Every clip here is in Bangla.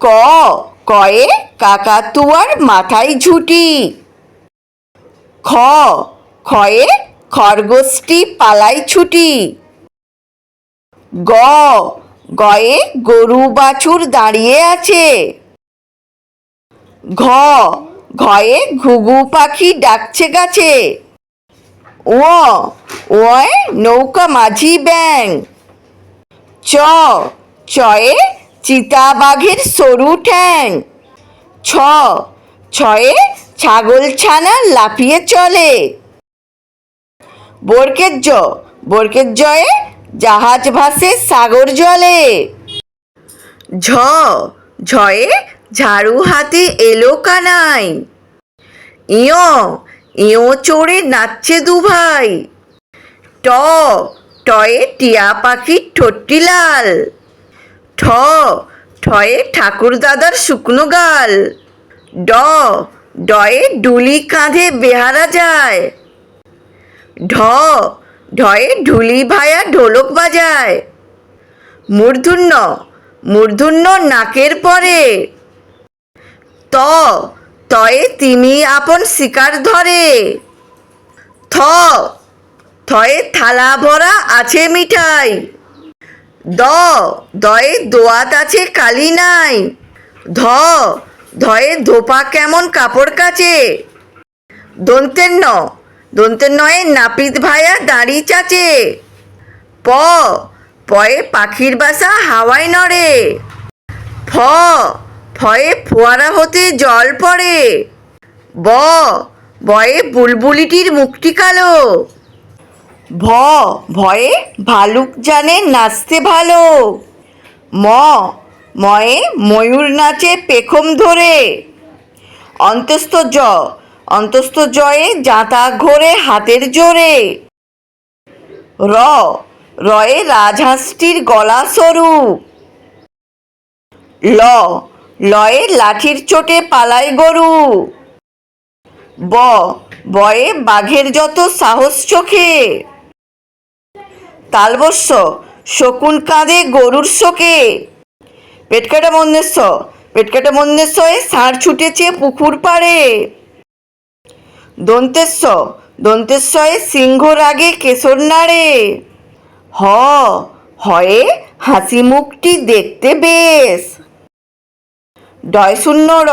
ক, কয়ে কাকাতুয়ার মাথায় ঝুটি। খ খয়ে খরগোশটি পালাই ছুটি। গ, গয়ে গরু বাছুর দাঁড়িয়ে আছে। ঘ, ঘয়ে ঘুঘু পাখি ডাকছে গাছে। ও ওয় নৌকা মাঝি ব্যাং চ, চয়ে চিতাবাঘের সরু ঠ্যাং। ছ, ছয়ে ছাগল ছানা লাফিয়ে চলে। বরকের জ, বরকের জয়ে জাহাজ ভাসে সাগর জলে। ঝ, ঝয়ে ঝাড়ু হাতে এলো কানাই। ইয় ইয় চড়ে নাচছে দুভাই। ট, টয়ে টিয়া পাখির ঠোঁটটি লাল। ঠ, ঠয়ে ঠাকুর দাদার শুকনো গাল। ড, ডয়ে ডুলি কাঁধে বেহারা যায়। ঢ, ঢয়ে ঢুলি ভায়া ঢোলক বাজায়। মূর্ধন্য মূর্ধন্য নাকের পরে। ত, তয়ে তিমি আপন শিকার ধরে। থ, থয়ে থালা ভরা আছে মিঠাই। দ, দয়ে দোয়াত আছে কালি নাই। ধ, ধয়ে ধোপা কেমন কাপড় কাচে। দন্তের ন দন্তের নয়ে নাপিত ভায়া দাড়ি চাচে। প, পয়ে পাখির বাসা হাওয়ায় নড়ে। ফ, ফয়ে ফোয়ারা হতে জল পড়ে। ব, বয়ে বুলবুলিটির মুখটি কালো। ভ, ভয়ে ভালুক জানে নাচতে ভালো। ম, ময়ে ময়ূর নাচে পেখম ধরে। অন্তস্থ জ, অন্তস্থ জয়ে জাঁতা ঘোরে হাতের জোরে। র, রয়ে রাজহাঁসটির গলা সরু। ল, লয়ে লাঠির চোটে পালায় গরু। ব, বয়ে বাঘের যত সাহস চোখে। তালবস্য, শকুন কাঁধে গরুর শোকে। পেটকাটা মন্দেশ্ব পেটকাটা মন্দেশ্বয়ে ষাঁড় ছুটেছে পুকুর পাড়ে। দন্তেশ্ব দন্তেশ্বয়ে সিংহ রাগে কেশর নাড়ে। হ, হয়ে হাসি মুখটি দেখতে বেশ। ডয় শূন্য র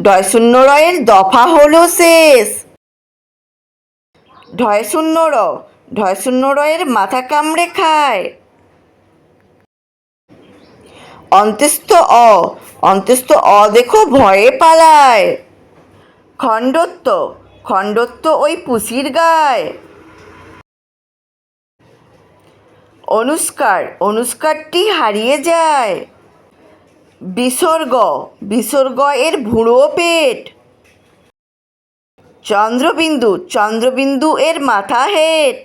ডয় শূন্য রয়ের দফা হলো শেষ। ঢয় শূন্য র ঢয় শূন্য রয়ের মাথা কামড়ে খায়। অন্ত্যস্ত অ অন্ত্যস্ত অ দেখো ভয়ে পালায়। খণ্ডত্ব খণ্ডত্ব ওই পুষির গায়। অনুষ্কার অনুষ্কারটি হারিয়ে যায়। বিসর্গ বিসর্গ এর ভুঁড়ো পেট। চন্দ্রবিন্দু চন্দ্রবিন্দু এর মাথা হেট।